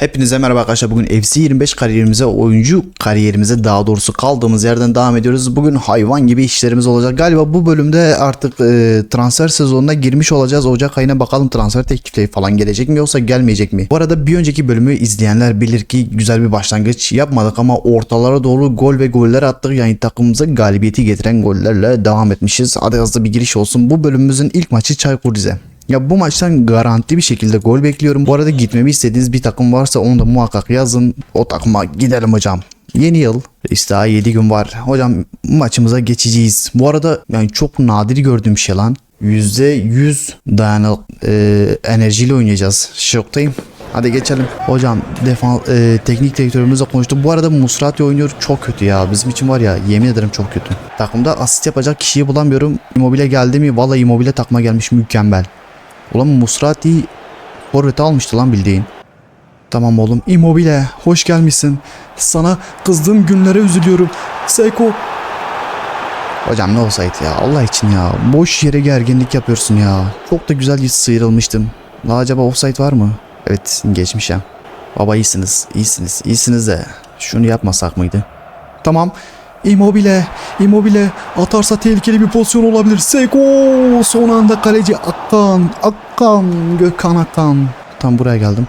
Hepinize merhaba arkadaşlar. Bugün FC 25 kariyerimize, oyuncu kariyerimize daha doğrusu kaldığımız yerden devam ediyoruz. Bugün hayvan gibi işlerimiz olacak. Galiba bu bölümde artık e, transfer sezonuna girmiş olacağız. Ocak ayına bakalım transfer teklifleri falan gelecek mi yoksa gelmeyecek mi? Bu arada bir önceki bölümü izleyenler bilir ki güzel bir başlangıç yapmadık ama ortalara doğru gol ve goller attık. Yani takımımıza galibiyeti getiren gollerle devam etmişiz. Hadi hızlı bir giriş olsun. Bu bölümümüzün ilk maçı Çaykur Rize. Ya bu maçtan garanti bir şekilde gol bekliyorum. Bu arada gitmemi istediğiniz bir takım varsa onu da muhakkak yazın. O takıma gidelim hocam. Yeni yıl. İşte daha 7 gün var. Hocam maçımıza geçeceğiz. Bu arada yani çok nadir gördüğüm şey lan. %100 dayanık e, enerjiyle oynayacağız. Şoktayım. Hadi geçelim. Hocam defan e, teknik direktörümüzle konuştuk. Bu arada Musrati oynuyor çok kötü ya. Bizim için var ya yemin ederim çok kötü. Takımda asist yapacak kişiyi bulamıyorum. Immobile geldi mi? Vallahi Immobile takma gelmiş mükemmel. Ulan Musrati forveti almıştı lan bildiğin. Tamam oğlum. Immobile hoş gelmişsin. Sana kızdığım günlere üzülüyorum. Seko. Hocam ne olsaydı ya Allah için ya. Boş yere gerginlik yapıyorsun ya. Çok da güzel sıyrılmıştım. La acaba offside var mı? Evet geçmişim. Baba iyisiniz. iyisiniz. iyisiniz de. Şunu yapmasak mıydı? Tamam. Immobile, Immobile atarsa tehlikeli bir pozisyon olabilir. Seko son anda kaleci Akkan, Akkan, Gökhan Akkan. Tam buraya geldim.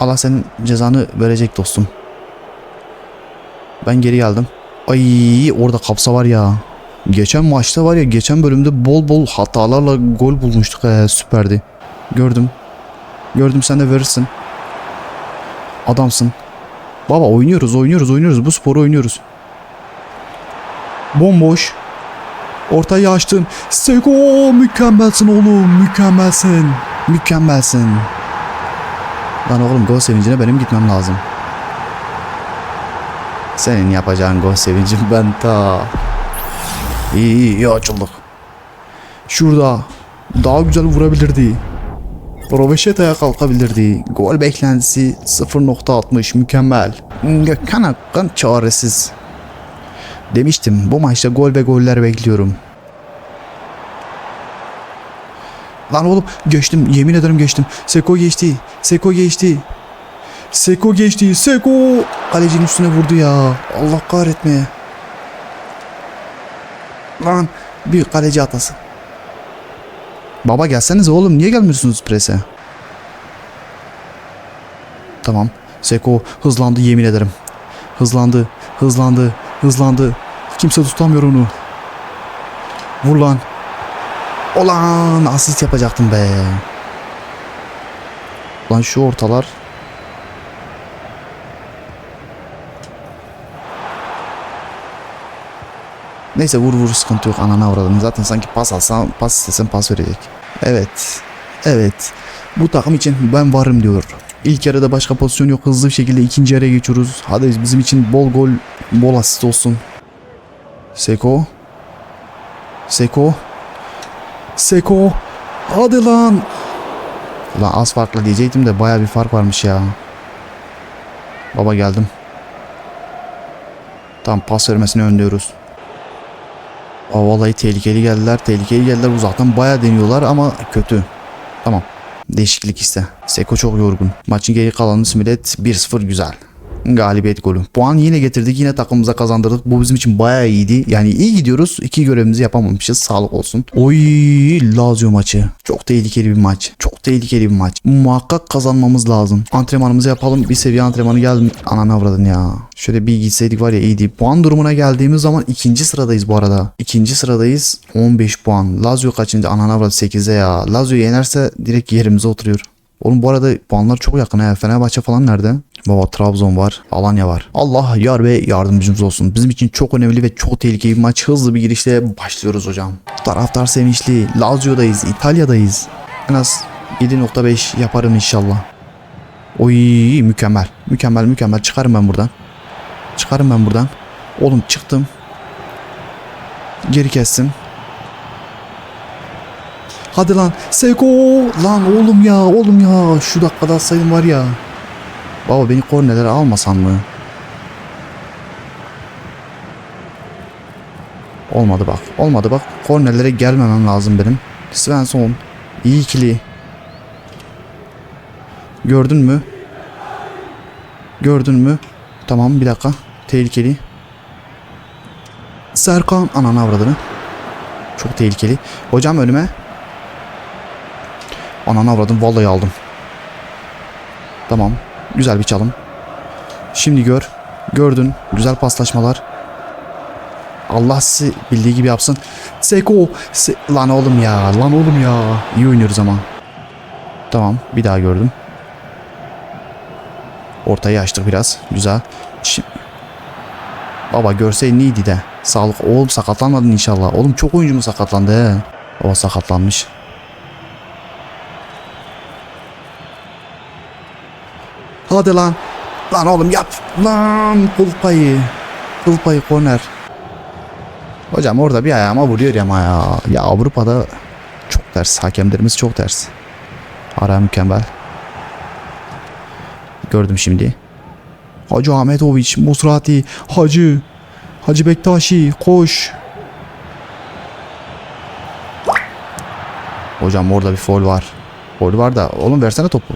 Allah senin cezanı verecek dostum. Ben geri geldim. Ay orada kapsa var ya. Geçen maçta var ya geçen bölümde bol bol hatalarla gol bulmuştuk. He, süperdi. Gördüm. Gördüm sen de verirsin. Adamsın. Baba oynuyoruz oynuyoruz oynuyoruz bu sporu oynuyoruz. Bomboş. Ortayı açtın. Seko mükemmelsin oğlum mükemmelsin. Mükemmelsin. Lan oğlum gol sevincine benim gitmem lazım. Senin yapacağın gol sevincim ben ta. İyi iyi iyi açıldık. Şurada daha güzel vurabilirdi. Roveşeta'ya kalkabilirdi. Gol beklentisi 0.60 mükemmel. Gökhan Akkan çaresiz. Demiştim bu maçta gol ve goller bekliyorum. Lan oğlum geçtim yemin ederim geçtim. Seko geçti. Seko geçti. Seko geçti. Seko kalecinin üstüne vurdu ya. Allah kahretmeye. Lan bir kaleci hatası. Baba gelsenize oğlum niye gelmiyorsunuz prese? Tamam. Seko hızlandı yemin ederim. Hızlandı, hızlandı, hızlandı. Kimse tutamıyor onu. Vur lan. Olan asist yapacaktım be. Lan şu ortalar. Neyse vur vur sıkıntı yok anana uğradım. Zaten sanki pas alsam pas istesem pas verecek. Evet. Evet. Bu takım için ben varım diyor. İlk yarıda başka pozisyon yok. Hızlı bir şekilde ikinci yarıya geçiyoruz. Hadi bizim için bol gol, bol asist olsun. Seko. Seko. Seko. Hadi lan. Lan az farklı diyecektim de baya bir fark varmış ya. Baba geldim. Tam pas vermesini önlüyoruz. Aa, vallahi tehlikeli geldiler. Tehlikeli geldiler. Uzaktan baya deniyorlar ama kötü. Tamam. Değişiklik iste. Seko çok yorgun. Maçın geri kalanını simület 1-0 güzel. Galibiyet golü. Puan yine getirdik. Yine takımımıza kazandırdık. Bu bizim için bayağı iyiydi. Yani iyi gidiyoruz. İki görevimizi yapamamışız. Sağlık olsun. Oy Lazio maçı. Çok tehlikeli bir maç. Çok tehlikeli bir maç. Muhakkak kazanmamız lazım. Antrenmanımızı yapalım. Bir seviye antrenmanı geldi. Ananı avradın ya. Şöyle bir gitseydik var ya iyiydi. Puan durumuna geldiğimiz zaman ikinci sıradayız bu arada. İkinci sıradayız. 15 puan. Lazio kaçıncı? Ananı avradı 8'e ya. Lazio yenerse direkt yerimize oturuyor. Oğlum bu arada puanlar çok yakın ha. Fenerbahçe falan nerede? Baba Trabzon var. Alanya var. Allah yar ve yardımcımız olsun. Bizim için çok önemli ve çok tehlikeli bir maç. Hızlı bir girişle başlıyoruz hocam. Taraftar sevinçli. Lazio'dayız. İtalya'dayız. En az 7.5 yaparım inşallah. Oy mükemmel. Mükemmel mükemmel. Çıkarım ben buradan. Çıkarım ben buradan. Oğlum çıktım. Geri kestim. Hadi lan Seko lan oğlum ya oğlum ya şu dakikada atsaydım var ya. Baba beni kornelere almasan mı? Olmadı bak. Olmadı bak. Kornelere gelmemem lazım benim. Svensson. iyi ikili. Gördün mü? Gördün mü? Tamam bir dakika. Tehlikeli. Serkan ananı avradını. Çok tehlikeli. Hocam önüme. Ananı avradım vallahi aldım. Tamam. Güzel bir çalım. Şimdi gör. Gördün. Güzel paslaşmalar. Allah sizi bildiği gibi yapsın. Seko. Se lan oğlum ya. Lan oğlum ya. İyi oynuyoruz ama. Tamam. Bir daha gördüm. Ortayı açtık biraz. Güzel. Şimdi... Baba görseydin iyiydi de. Sağlık. Oğlum sakatlanmadın inşallah. Oğlum çok oyuncu mu sakatlandı he? O sakatlanmış. Hadi lan. Lan oğlum yap. Lan kıl payı. Kıl payı korner. Hocam orada bir ayağıma vuruyor ama ya. Ya Avrupa'da çok ters. Hakemlerimiz çok ters. Ara mükemmel. Gördüm şimdi. Hacı Ahmetoviç, Musrati, Hacı, Hacı Bektaşi, koş. Hocam orada bir foul var. Foul var da oğlum versene topu.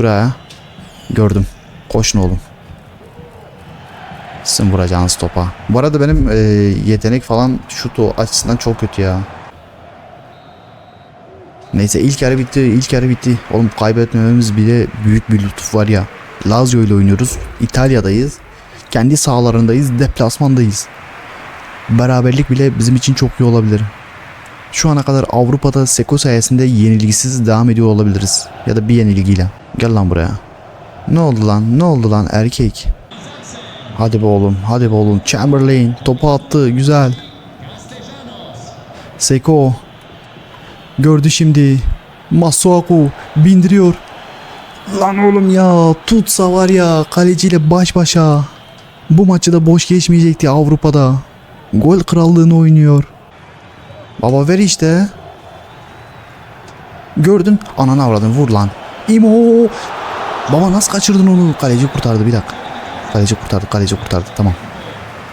Şuraya. Gördüm. Koşun oğlum. Sizin vuracağınız topa. Bu arada benim e, yetenek falan şutu açısından çok kötü ya. Neyse ilk yarı bitti. ilk yarı bitti. Oğlum kaybetmememiz bile büyük bir lütuf var ya. Lazio ile oynuyoruz. İtalya'dayız. Kendi sahalarındayız. Deplasmandayız. Beraberlik bile bizim için çok iyi olabilir. Şu ana kadar Avrupa'da Seko sayesinde yenilgisiz devam ediyor olabiliriz. Ya da bir yenilgiyle. Gel lan buraya. Ne oldu lan? Ne oldu lan erkek? Hadi be oğlum. Hadi be oğlum. Chamberlain topu attı. Güzel. Seko. Gördü şimdi. Masuaku bindiriyor. Lan oğlum ya tutsa var ya kaleciyle baş başa. Bu maçı da boş geçmeyecekti Avrupa'da. Gol krallığını oynuyor. Baba ver işte. Gördün. Ananı avradın vur lan. İmo. Baba nasıl kaçırdın onu? Kaleci kurtardı bir dakika. Kaleci kurtardı kaleci kurtardı tamam.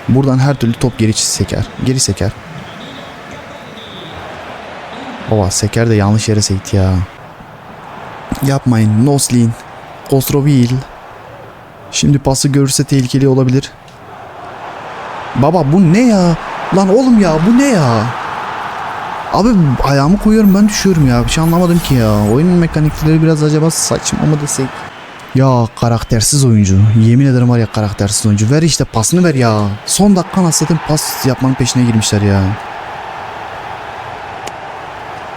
Buradan her türlü top geri seker. Geri seker. Baba seker de yanlış yere sekti ya. Yapmayın. Noslin. Ostrovil. Şimdi pası görürse tehlikeli olabilir. Baba bu ne ya? Lan oğlum ya bu ne ya? Abi ayağımı koyuyorum ben düşüyorum ya. Bir şey anlamadım ki ya. Oyunun mekanikleri biraz acaba saçma mı desek? Ya karaktersiz oyuncu. Yemin ederim var ya karaktersiz oyuncu. Ver işte pasını ver ya. Son dakika nasıl pas yapmanın peşine girmişler ya.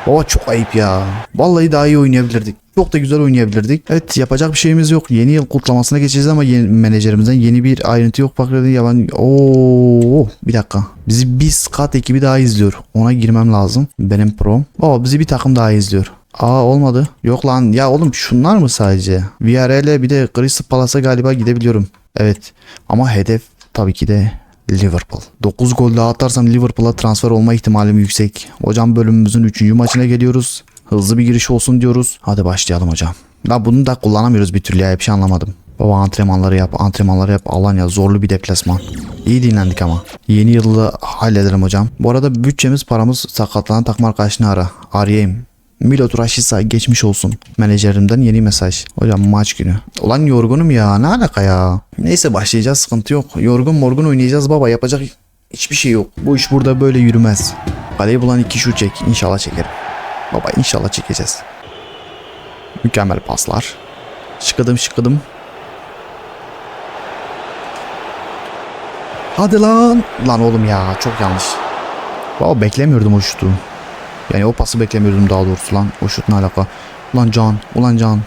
Baba çok ayıp ya. Vallahi daha iyi oynayabilirdik. Çok da güzel oynayabilirdik. Evet yapacak bir şeyimiz yok. Yeni yıl kutlamasına geçeceğiz ama yeni, menajerimizden yeni bir ayrıntı yok. Bak yalan. Oo bir dakika. Bizi bir skat ekibi daha izliyor. Ona girmem lazım. Benim prom. Baba bizi bir takım daha izliyor. Aa olmadı. Yok lan ya oğlum şunlar mı sadece? VRL'e bir de Crystal Palace'a galiba gidebiliyorum. Evet. Ama hedef tabii ki de Liverpool. 9 gol daha atarsam Liverpool'a transfer olma ihtimalim yüksek. Hocam bölümümüzün 3. maçına geliyoruz. Hızlı bir giriş olsun diyoruz. Hadi başlayalım hocam. Da bunu da kullanamıyoruz bir türlü ya. Bir şey anlamadım. Baba antrenmanları yap, antrenmanları yap. Alanya zorlu bir deplasman. İyi dinlendik ama. Yeni yılı hallederim hocam. Bu arada bütçemiz paramız sakatlanan takım arkadaşını ara. Arayayım. Milot Rashica geçmiş olsun. Menajerimden yeni mesaj. Hocam maç günü. Ulan yorgunum ya ne alaka ya. Neyse başlayacağız sıkıntı yok. Yorgun morgun oynayacağız baba yapacak hiçbir şey yok. Bu iş burada böyle yürümez. Kaleyi bulan iki şut çek. İnşallah çekerim. Baba inşallah çekeceğiz. Mükemmel paslar. Şıkıdım şıkıdım. Hadi lan. Lan oğlum ya çok yanlış. Baba beklemiyordum o şutu. Yani o pası beklemiyordum daha doğrusu lan. O şut ne alaka? Ulan can. Ulan can.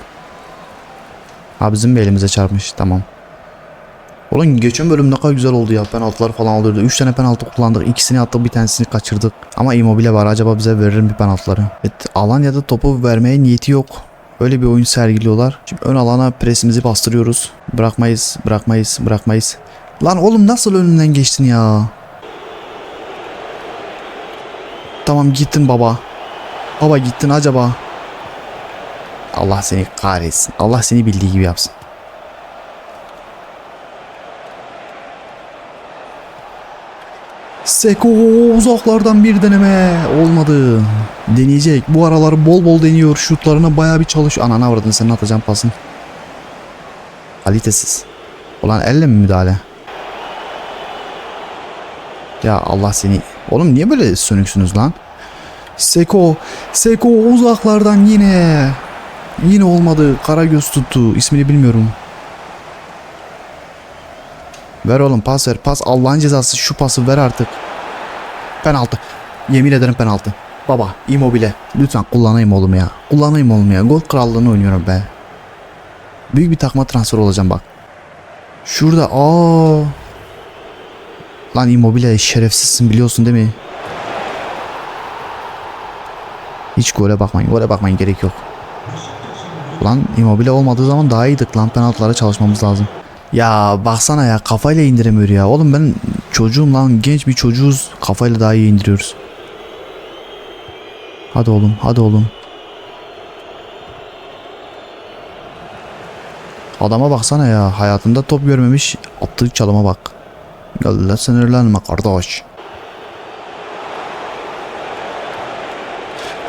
Ha bizim elimize çarpmış. Tamam. Ulan geçen bölüm ne kadar güzel oldu ya. Penaltılar falan alıyordu. 3 tane penaltı kullandık. İkisini attık bir tanesini kaçırdık. Ama Immobile var. Acaba bize verir mi penaltıları? Evet Alanya'da topu vermeye niyeti yok. Öyle bir oyun sergiliyorlar. Şimdi ön alana presimizi bastırıyoruz. Bırakmayız, bırakmayız, bırakmayız. Lan oğlum nasıl önünden geçtin ya? Tamam gittin baba. Baba gittin acaba. Allah seni kahretsin. Allah seni bildiği gibi yapsın. Seko uzaklardan bir deneme. Olmadı. Deneyecek. Bu aralar bol bol deniyor. Şutlarına bayağı bir çalışıyor. Anana avradın senin atacağın pasın. Kalitesiz. Ulan elle mi müdahale? Ya Allah seni. Oğlum niye böyle sönüksünüz lan? Seko. Seko uzaklardan yine. Yine olmadı. Karagöz tuttu. İsmini bilmiyorum. Ver oğlum pas ver. Pas Allah'ın cezası. Şu pası ver artık. Penaltı. Yemin ederim penaltı. Baba immobile. Lütfen kullanayım oğlum ya. Kullanayım oğlum ya. Gol krallığını oynuyorum be. Büyük bir takma transfer olacağım bak. Şurada aa. Lan immobile şerefsizsin biliyorsun değil mi? Hiç gole bakmayın. Gole bakmayın gerek yok. Lan immobile olmadığı zaman daha iyiydik lan. Penaltılara çalışmamız lazım. Ya baksana ya kafayla indiremiyor ya. Oğlum ben çocuğum lan genç bir çocuğuz. Kafayla daha iyi indiriyoruz. Hadi oğlum hadi oğlum. Adama baksana ya hayatında top görmemiş attığı çalıma bak. Gel lan sinirlenme kardeş.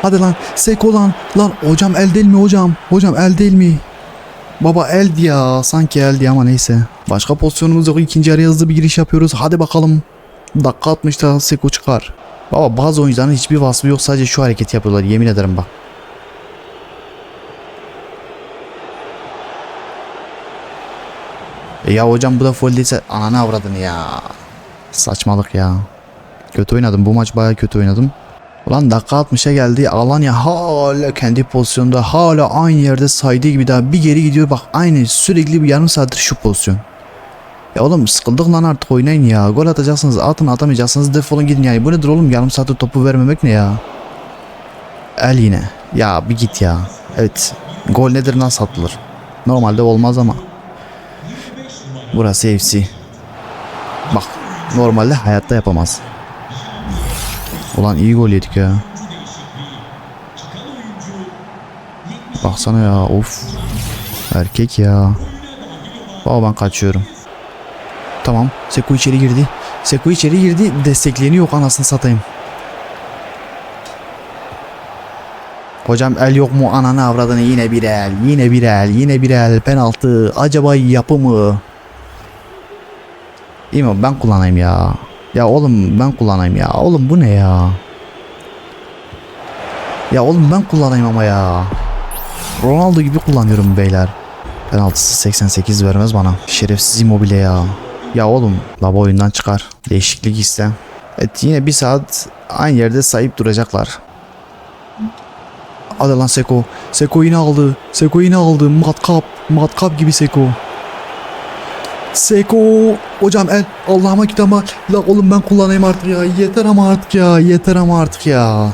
Hadi lan Seko lan lan hocam el değil mi hocam hocam el değil mi? Baba eldi ya sanki eldi ama neyse. Başka pozisyonumuz yok ikinci yarıya hızlı bir giriş yapıyoruz hadi bakalım. Dakika 60'ta Seko çıkar. Baba bazı oyuncuların hiçbir vasfı yok sadece şu hareketi yapıyorlar yemin ederim bak. E ya hocam bu da foul değilse ananı avradın ya. Saçmalık ya. Kötü oynadım bu maç baya kötü oynadım. Ulan dakika 60'a geldi Alanya hala kendi pozisyonda hala aynı yerde saydığı gibi daha bir geri gidiyor bak aynı sürekli bir yarım saattir şu pozisyon. Ya oğlum sıkıldık lan artık oynayın ya. Gol atacaksınız atın atamayacaksınız defolun gidin yani. Bu nedir oğlum yarım saattir topu vermemek ne ya? El yine. Ya bir git ya. Evet. Gol nedir nasıl atılır? Normalde olmaz ama. Burası FC. Bak normalde hayatta yapamaz. Ulan iyi gol yedik ya. Baksana ya of. Erkek ya. Baba ben kaçıyorum. Tamam. Seko içeri girdi. Seko içeri girdi. Destekleyeni yok anasını satayım. Hocam el yok mu ananı avradını yine bir el. Yine bir el. Yine bir el. Penaltı. Acaba yapı mı? İyi mi? Ben kullanayım ya. Ya oğlum ben kullanayım ya. Oğlum bu ne ya? Ya oğlum ben kullanayım ama ya. Ronaldo gibi kullanıyorum beyler. Penaltısı 88 vermez bana. Şerefsiz immobile ya. Ya oğlum lava oyundan çıkar. Değişiklik iste. Evet yine bir saat aynı yerde sayıp duracaklar. Hadi lan Seko. Seko yine aldı. Seko yine aldı. Matkap. Matkap gibi Seko. Seko. Hocam el. Allah'ıma kitaba. La oğlum ben kullanayım artık ya. Yeter ama artık ya. Yeter ama artık ya.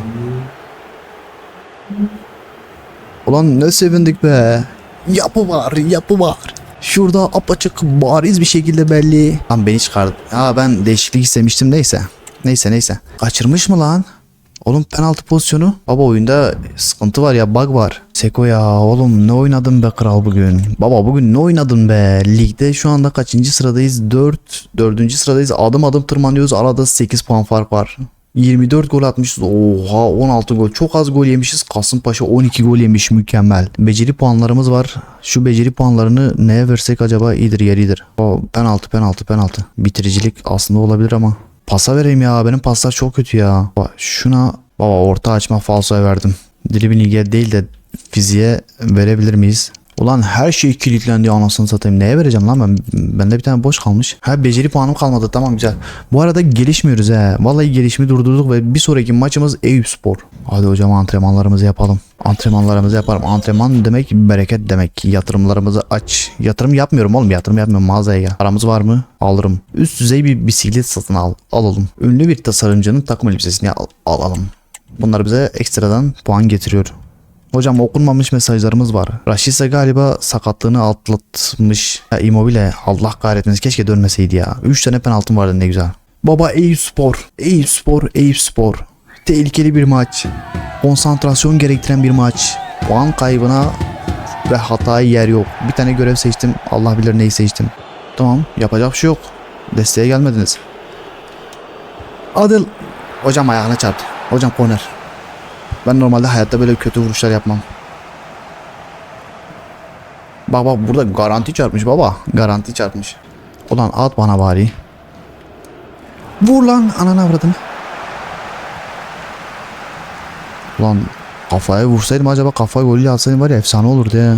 Ulan ne sevindik be. Yapı var. Yapı var. Şurada apaçık bariz bir şekilde belli. Lan beni çıkardı. Ha ben değişiklik istemiştim neyse. Neyse neyse. Kaçırmış mı lan? Oğlum penaltı pozisyonu. Baba oyunda sıkıntı var ya bug var. Seko ya oğlum ne oynadın be kral bugün. Baba bugün ne oynadın be. Ligde şu anda kaçıncı sıradayız? 4. 4. sıradayız. Adım adım tırmanıyoruz. Arada 8 puan fark var. 24 gol atmışız. Oha 16 gol. Çok az gol yemişiz. Kasımpaşa 12 gol yemiş. Mükemmel. Beceri puanlarımız var. Şu beceri puanlarını neye versek acaba iyidir yeridir. O penaltı penaltı penaltı. Bitiricilik aslında olabilir ama. Pasa vereyim ya. Benim paslar çok kötü ya. Bak şuna baba orta açma falsoya verdim. Dribbling değil de fiziğe verebilir miyiz? Ulan her şey kilitlendi anasını satayım. Neye vereceğim lan ben? Bende bir tane boş kalmış. Ha beceri puanım kalmadı. Tamam güzel. Bu arada gelişmiyoruz he. Vallahi gelişimi durdurduk ve bir sonraki maçımız Eyüp Spor. Hadi hocam antrenmanlarımızı yapalım. Antrenmanlarımızı yaparım. Antrenman demek bereket demek. Yatırımlarımızı aç. Yatırım yapmıyorum oğlum. Yatırım yapmıyorum mağazaya gel. Paramız var mı? Alırım. Üst düzey bir bisiklet satın al. Alalım. Ünlü bir tasarımcının takım elbisesini al, alalım. Bunlar bize ekstradan puan getiriyor. Hocam okunmamış mesajlarımız var. Raşisa galiba sakatlığını atlatmış. Ya Immobile Allah kahretmesin keşke dönmeseydi ya. 3 tane penaltım vardı ne güzel. Baba Eyüp Spor. Eyüp Spor, Eyüp Spor. Tehlikeli bir maç. Konsantrasyon gerektiren bir maç. Puan kaybına ve hataya yer yok. Bir tane görev seçtim. Allah bilir neyi seçtim. Tamam yapacak bir şey yok. Desteğe gelmediniz. Hadi. Hocam ayağına çarptı. Hocam korner. Ben normalde hayatta böyle kötü vuruşlar yapmam. Bak bak burada garanti çarpmış baba. Garanti çarpmış. Ulan at bana bari. Vur lan anana avradını. Ulan kafaya vursaydım acaba kafaya golü atsaydım var ya efsane olurdu ya.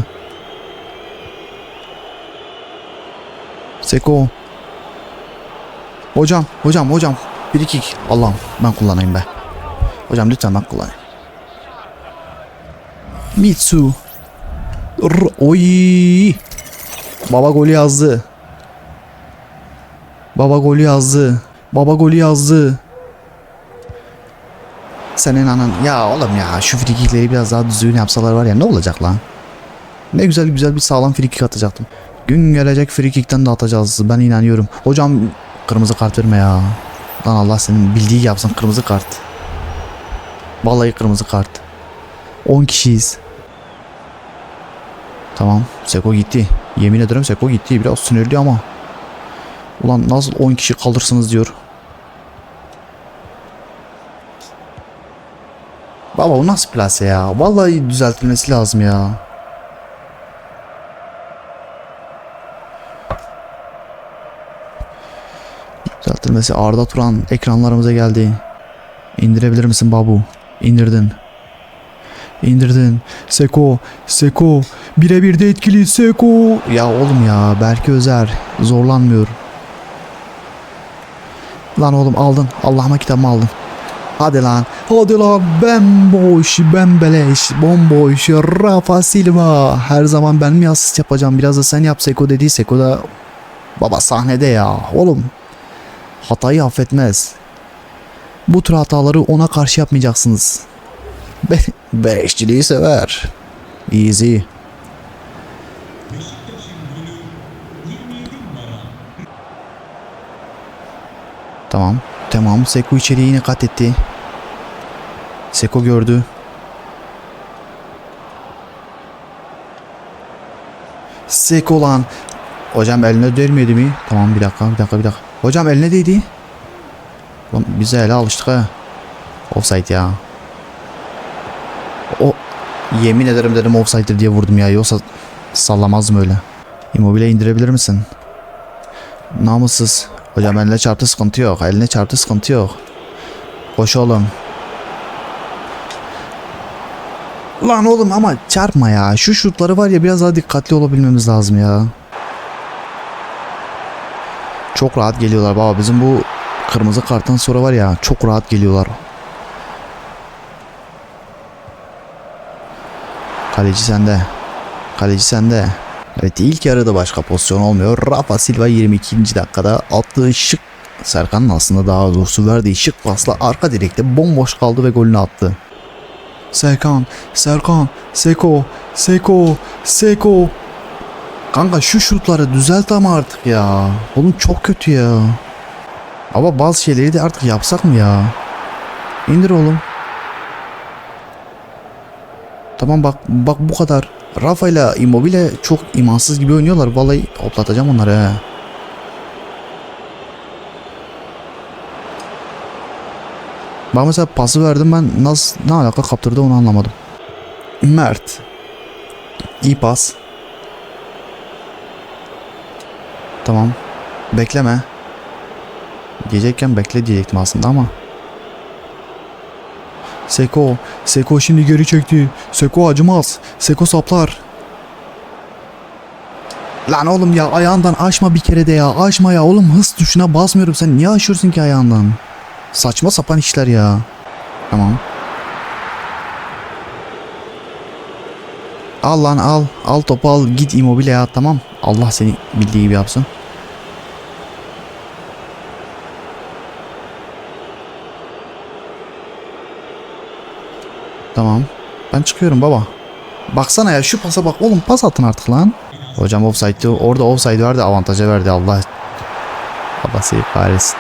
Seko. Hocam, hocam, hocam. Bir iki. Allah'ım ben kullanayım be. Hocam lütfen ben kullanayım. Mitsu. R Oy. Baba golü yazdı. Baba golü yazdı. Baba golü yazdı. Senin anan ya oğlum ya şu frikikleri biraz daha düzgün yapsalar var ya ne olacak lan? Ne güzel güzel bir sağlam frikik atacaktım. Gün gelecek frikikten de atacağız ben inanıyorum. Hocam kırmızı kart verme ya. Lan Allah senin bildiği yapsın kırmızı kart. Vallahi kırmızı kart. 10 kişiyiz. Tamam Seko gitti. Yemin ederim Seko gitti. Biraz sinirli ama. Ulan nasıl 10 kişi kalırsınız diyor. Baba o nasıl plase ya? Vallahi düzeltilmesi lazım ya. Düzeltilmesi Arda Turan ekranlarımıza geldi. İndirebilir misin babu? İndirdin. İndirdin. Seko, Seko. Birebir de etkili Seko. Ya oğlum ya Berke Özer zorlanmıyor. Lan oğlum aldın. Allah'ıma kitabımı aldın. Hadi lan. Hadi lan. Bemboş, bembeleş, bomboş. Rafa Silva. Her zaman ben mi asist yapacağım? Biraz da sen yap Seko dedi. Seko da baba sahnede ya. Oğlum hatayı affetmez. Bu tür hataları ona karşı yapmayacaksınız. Be Beşçiliği sever. Easy. Tamam. Tamam. Seko içeriye yine kat etti. Seko gördü. Seko lan. Hocam eline değmedi mi? Tamam bir dakika bir dakika bir dakika. Hocam eline değdi. Lan bize ele alıştık ha. Offside ya. O yemin ederim dedim offside'dir diye vurdum ya. Yoksa sallamazdım öyle. Immobile indirebilir misin? Namussuz. Hocam eline çarptı sıkıntı yok. Eline çarptı sıkıntı yok. Koş oğlum. Lan oğlum ama çarpma ya. Şu şutları var ya biraz daha dikkatli olabilmemiz lazım ya. Çok rahat geliyorlar baba. Bizim bu kırmızı karttan sonra var ya çok rahat geliyorlar. Kaleci sende. Kaleci sende. Evet ilk yarıda başka pozisyon olmuyor. Rafa Silva 22. dakikada attığı şık Serkan'ın aslında daha doğrusu verdiği şık pasla arka direkte bomboş kaldı ve golünü attı. Serkan, Serkan, Seko, Seko, Seko. Kanka şu şutları düzelt ama artık ya. Oğlum çok kötü ya. Ama bazı şeyleri de artık yapsak mı ya? İndir oğlum. Tamam bak bak bu kadar. Rafa ile Immobile çok imansız gibi oynuyorlar. Vallahi hoplatacağım onları he. Bak mesela pası verdim ben nasıl ne alaka kaptırdı onu anlamadım. Mert. İyi pas. Tamam. Bekleme. Diyecekken bekle diyecektim aslında ama. Seko. Seko şimdi geri çekti. Seko acımaz. Seko saplar. Lan oğlum ya ayağından aşma bir kere de ya. Aşma ya oğlum hız tuşuna basmıyorum. Sen niye aşıyorsun ki ayağından? Saçma sapan işler ya. Tamam. Al lan al. Al topu al. Git immobile ya tamam. Allah seni bildiği gibi yapsın. Tamam. Ben çıkıyorum baba. Baksana ya şu pasa bak oğlum pas atın artık lan. Hocam offside'di. Orada offside verdi avantaja verdi Allah. Babası kahretsin.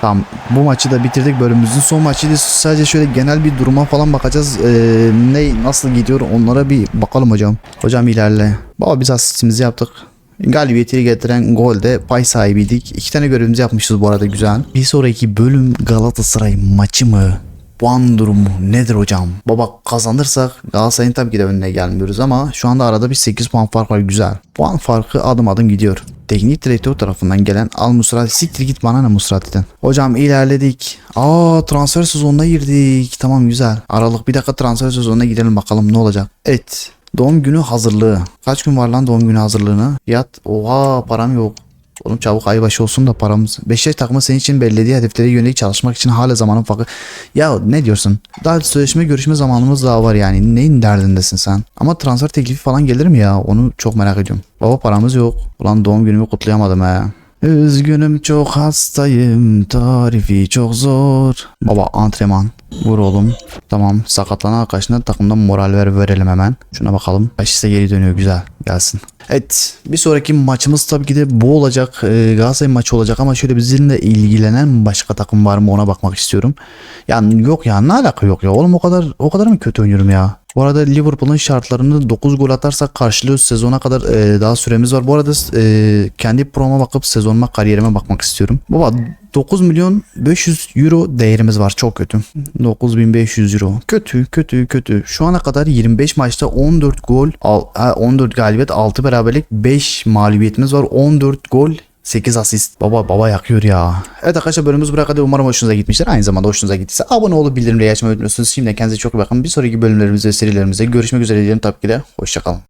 Tamam bu maçı da bitirdik bölümümüzün son maçıydı. Sadece şöyle genel bir duruma falan bakacağız. Ee, ne nasıl gidiyor onlara bir bakalım hocam. Hocam ilerle. Baba biz asistimizi yaptık. Galibiyeti getiren golde pay sahibiydik. İki tane görevimizi yapmışız bu arada güzel. Bir sonraki bölüm Galatasaray maçı mı? Puan durumu nedir hocam? Baba kazanırsak Galatasaray'ın tabii ki de önüne gelmiyoruz ama şu anda arada bir 8 puan fark var güzel. Puan farkı adım adım gidiyor. Teknik direktör tarafından gelen Al Musrati siktir git bana ne Musrati'den. Hocam ilerledik. Aa transfer sezonuna girdik. Tamam güzel. Aralık bir dakika transfer sezonuna gidelim bakalım ne olacak. Evet. Doğum günü hazırlığı. Kaç gün var lan doğum günü hazırlığına? Yat. Oha param yok. Oğlum çabuk ay başı olsun da paramız. Beşiktaş takımı senin için belirlediği hedeflere yönelik çalışmak için hala zamanın farkı. Ya ne diyorsun? Daha sözleşme görüşme zamanımız daha var yani. Neyin derdindesin sen? Ama transfer teklifi falan gelir mi ya? Onu çok merak ediyorum. Baba paramız yok. Ulan doğum günümü kutlayamadım he. Üzgünüm çok hastayım. Tarifi çok zor. Baba antrenman. Vur oğlum. Tamam sakatlanan arkadaşına takımdan moral ver verelim hemen. Şuna bakalım. Başiste geri dönüyor güzel. Gelsin. Evet bir sonraki maçımız tabii ki de bu olacak. Ee, Galatasaray maçı olacak ama şöyle bizimle ilgilenen başka takım var mı ona bakmak istiyorum. Yani yok ya ne alaka yok ya. Oğlum o kadar o kadar mı kötü oynuyorum ya? Bu arada Liverpool'un şartlarını 9 gol atarsak karşılıyoruz. Sezona kadar e, daha süremiz var. Bu arada e, kendi proma bakıp sezonuma kariyerime bakmak istiyorum. Baba 9 milyon 500 euro değerimiz var. Çok kötü. 9500 euro. Kötü kötü kötü. Şu ana kadar 25 maçta 14 gol, al- ha, 14 galibiyet, 6 beraberlik, 5 mağlubiyetimiz var. 14 gol 8 asist. Baba baba yakıyor ya. Evet arkadaşlar bölümümüz buraya kadar. Umarım hoşunuza gitmiştir. Aynı zamanda hoşunuza gittiyse abone olup bildirimleri açmayı unutmuyorsunuz. Şimdiden kendinize çok iyi bakın. Bir sonraki bölümlerimizde, serilerimizde görüşmek üzere diyelim tabii ki de. Hoşçakalın.